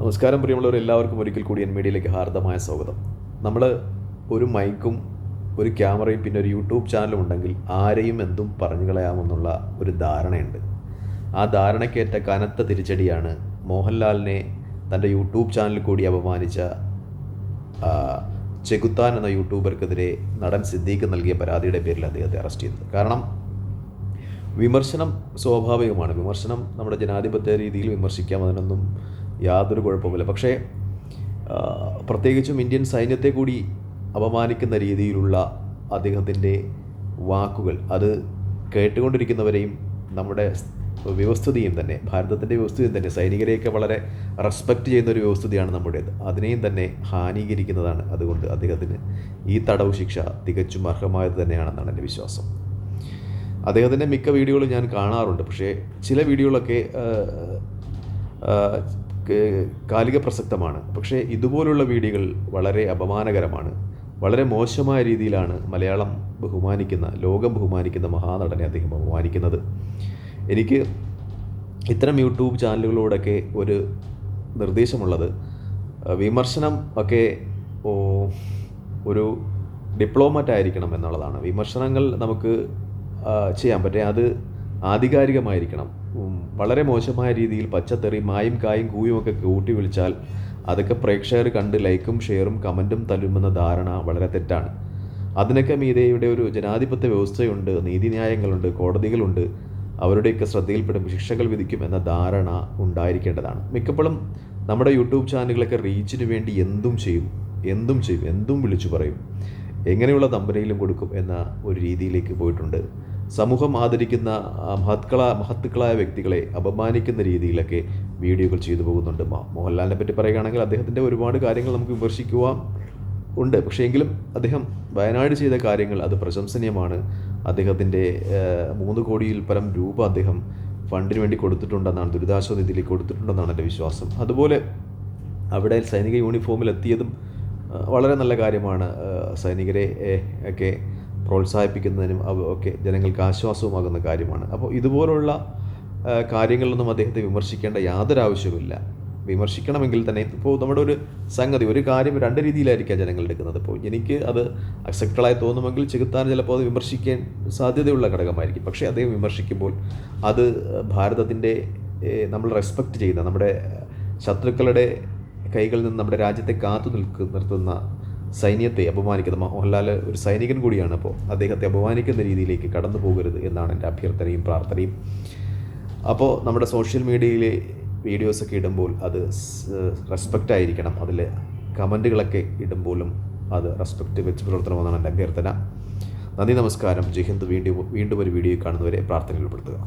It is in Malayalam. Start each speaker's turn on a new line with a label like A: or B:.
A: നമസ്കാരം പ്രിയമുള്ളവർ എല്ലാവർക്കും ഒരിക്കൽ കൂടി എൻ മീഡിയയിലേക്ക് ഹാർദമായ സ്വാഗതം. നമ്മൾ ഒരു മൈക്കും ഒരു ക്യാമറയും പിന്നെ ഒരു യൂട്യൂബ് ചാനലും ഉണ്ടെങ്കിൽ ആരെയും എന്തും പറഞ്ഞു കളയാമെന്നുള്ള ഒരു ധാരണയുണ്ട്. ആ ധാരണയ്ക്കേറ്റ കനത്ത തിരിച്ചടിയാണ് മോഹൻലാലിനെ തന്റെ യൂട്യൂബ് ചാനൽ കൂടി അപമാനിച്ച ചെകുത്താൻ എന്ന യൂട്യൂബർക്കെതിരെ നടൻ സിദ്ദീഖ് നൽകിയ പരാതിയുടെ പേരിൽ അദ്ദേഹത്തെ അറസ്റ്റ് ചെയ്തത്. കാരണം വിമർശനം സ്വാഭാവികമാണ്. വിമർശനം നമ്മുടെ ജനാധിപത്യ രീതിയിൽ വിമർശിക്കാം അതിനൊന്നും യാതൊരു കുഴപ്പമില്ല പക്ഷേ പ്രത്യേകിച്ചും ഇന്ത്യൻ സൈന്യത്തെ കൂടി അപമാനിക്കുന്ന രീതിയിലുള്ള അദ്ദേഹത്തിന്റെ വാക്കുകൾ അത് കേട്ടുകൊണ്ടിരിക്കുന്നവരെയും നമ്മുടെ വ്യവസ്ഥിതിയും തന്നെ ഭാരതത്തിന്റെ വ്യവസ്ഥിതിയും തന്നെ സൈനികരെയൊക്കെ വളരെ റെസ്പെക്റ്റ് ചെയ്യുന്ന ഒരു വ്യവസ്ഥിതിയാണ് നമ്മുടേത്. അതിനെയും തന്നെ ഹാനീകരിക്കുന്നതാണ് അതുകൊണ്ട് അദ്ദേഹത്തിന് ഈ തടവ് ശിക്ഷ തികച്ചും അർഹമായത് തന്നെയാണെന്നാണ് എന്റെ വിശ്വാസം. അദ്ദേഹത്തിന്റെ മിക്ക വീഡിയോകളും ഞാൻ കാണാറുണ്ട്. പക്ഷേ ചില വീഡിയോകളൊക്കെ കാലിക പ്രസക്തമാണ്. പക്ഷേ ഇതുപോലുള്ള വീഡിയോകൾ വളരെ അപമാനകരമാണ്. വളരെ മോശമായ രീതിയിലാണ് മലയാളം ബഹുമാനിക്കുന്ന ലോകം ബഹുമാനിക്കുന്ന മഹാനടനെ അദ്ദേഹം ബഹുമാനിക്കുന്നത്. എനിക്ക് ഇത്തരം യൂട്യൂബ് ചാനലുകളോടൊക്കെ ഒരു നിർദ്ദേശമുള്ളത് വിമർശനം ഒക്കെ ഒരു ഡിപ്ലോമറ്റ് ആയിരിക്കണം എന്നുള്ളതാണ്. വിമർശനങ്ങൾ നമുക്ക് ചെയ്യാൻ പറ്റേ അത് ആധികാരികമായിരിക്കണം. വളരെ മോശമായ രീതിയിൽ പച്ചത്തെറി മായും കായും കൂയും ഒക്കെ കൂട്ടി വിളിച്ചാൽ അതൊക്കെ പ്രേക്ഷകർ കണ്ട് ലൈക്കും ഷെയറും കമന്റും തല്ലുമെന്ന ധാരണ വളരെ തെറ്റാണ്. അതിനൊക്കെ മീതെ ഇവിടെ ഒരു ജനാധിപത്യ വ്യവസ്ഥയുണ്ട് നീതിന്യായങ്ങളുണ്ട് കോടതികളുണ്ട്. അവരുടെയൊക്കെ ശ്രദ്ധയിൽപ്പെടും ശിക്ഷകൾ വിധിക്കും എന്ന ധാരണ ഉണ്ടായിരിക്കേണ്ടതാണ്. മിക്കപ്പോഴും നമ്മുടെ യൂട്യൂബ് ചാനലുകളൊക്കെ റീച്ചിന് വേണ്ടി എന്തും ചെയ്യും എന്തും ചെയ്യും എന്തും വിളിച്ചു പറയും. എങ്ങനെയുള്ള തമ്പനയിലും കൊടുക്കും എന്ന ഒരു രീതിയിലേക്ക് പോയിട്ടുണ്ട്. സമൂഹം ആദരിക്കുന്ന മഹത്കള മഹത്തുക്കളായ വ്യക്തികളെ അപമാനിക്കുന്ന രീതിയിലൊക്കെ വീഡിയോകൾ ചെയ്തു പോകുന്നുണ്ട്. മോഹൻലാലിനെ പറ്റി പറയുകയാണെങ്കിൽ അദ്ദേഹത്തിന്റെ ഒരുപാട് കാര്യങ്ങൾ നമുക്ക് വിമർശിക്കുവാൻ ഉണ്ട്. പക്ഷേ എങ്കിലും അദ്ദേഹം വയനാട് ചെയ്ത കാര്യങ്ങൾ അത് പ്രശംസനീയമാണ്. അദ്ദേഹത്തിന്റെ മൂന്ന് കോടിയിൽ പരം രൂപ അദ്ദേഹം ഫണ്ടിന് വേണ്ടി കൊടുത്തിട്ടുണ്ടെന്നാണ് ദുരിതാശ്വാസ നിധിയിലേക്ക് കൊടുത്തിട്ടുണ്ടെന്നാണ് എന്റെ വിശ്വാസം. അതുപോലെ അവിടെ സൈനിക യൂണിഫോമിൽ എത്തിയതും വളരെ നല്ല കാര്യമാണ്. സൈനികരെ ഒക്കെ പ്രോത്സാഹിപ്പിക്കുന്നതിനും ഒക്കെ ജനങ്ങൾക്ക് ആശ്വാസവുമാകുന്ന കാര്യമാണ്. അപ്പോൾ ഇതുപോലുള്ള കാര്യങ്ങളിലൊന്നും അദ്ദേഹത്തെ വിമർശിക്കേണ്ട യാതൊരു ആവശ്യവുമില്ല. വിമർശിക്കണമെങ്കിൽ തന്നെ ഇപ്പോൾ നമ്മുടെ ഒരു സംഗതി ഒരു കാര്യം രണ്ട് രീതിയിലായിരിക്കാം ജനങ്ങൾ എടുക്കുന്നത്. ഇപ്പോൾ എനിക്ക് അത് അക്സെപ്റ്റബിളായി തോന്നുമെങ്കിൽ ചെകുത്താൻ ചിലപ്പോൾ അത് വിമർശിക്കാൻ സാധ്യതയുള്ള ഘടകമായിരിക്കും. പക്ഷേ അദ്ദേഹം വിമർശിക്കുമ്പോൾ അത് ഭാരതത്തിന്റെ നമ്മൾ റെസ്പെക്റ്റ് ചെയ്യുന്ന നമ്മുടെ ശത്രുക്കളുടെ കൈകളിൽ നിന്ന് നമ്മുടെ രാജ്യത്തെ കാത്തു നിൽക്കുന്ന നിർത്തുന്ന സൈന്യത്തെ അപമാനിക്കുന്ന മോഹൻലാൽ ഒരു സൈനികൻ കൂടിയാണ് അപ്പോൾ അദ്ദേഹത്തെ അപമാനിക്കുന്ന രീതിയിലേക്ക് കടന്നു പോകരുത് എന്നാണ് എന്റെ അഭ്യർത്ഥനയും പ്രാർത്ഥനയും. അപ്പോൾ നമ്മുടെ സോഷ്യൽ മീഡിയയിലെ വീഡിയോസൊക്കെ ഇടുമ്പോൾ അത് റെസ്പെക്റ്റ് ആയിരിക്കണം. അതിൽ കമന്റുകളൊക്കെ ഇടുമ്പോഴും അത് റെസ്പെക്റ്റ് വെച്ച് പുലർത്തണമെന്നാണ് എന്റെ അഭ്യർത്ഥന. നന്ദി നമസ്കാരം. ജയ്ഹിന്ദ് വീണ്ടും വീണ്ടും ഒരു വീഡിയോ കാണുന്നവരെ പ്രാർത്ഥനയിൽ ഉൾപ്പെടുത്തുക.